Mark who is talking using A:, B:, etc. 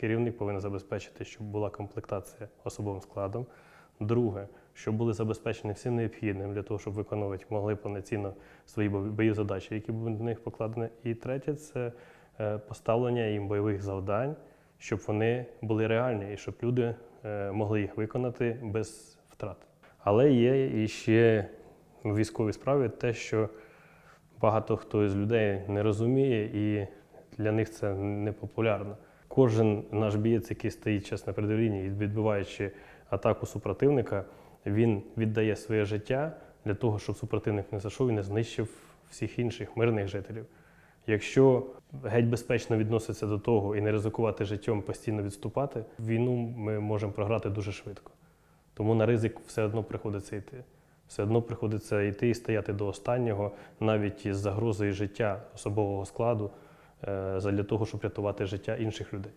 A: керівник повинен забезпечити, щоб була комплектація особовим складом. Друге, щоб були забезпечені всім необхідним для того, щоб виконувати могли повноцінно свої бойові задачі, які були на них покладені. І третє це е, поставлення їм бойових завдань, щоб вони були реальні і щоб люди е, могли їх виконати без втрат. Але є і ще в військовій справі те, що багато хто із людей не розуміє, і для них це не популярно. Кожен наш бієць, який стоїть час на лінії, відбиваючи атаку супротивника, він віддає своє життя для того, щоб супротивник не зайшов і не знищив всіх інших мирних жителів. Якщо геть безпечно відноситься до того і не ризикувати життям постійно відступати, війну ми можемо програти дуже швидко. Тому на ризик все одно приходиться йти. Все одно приходиться йти і стояти до останнього, навіть із загрозою життя особового складу, е, задля того, щоб рятувати життя інших людей.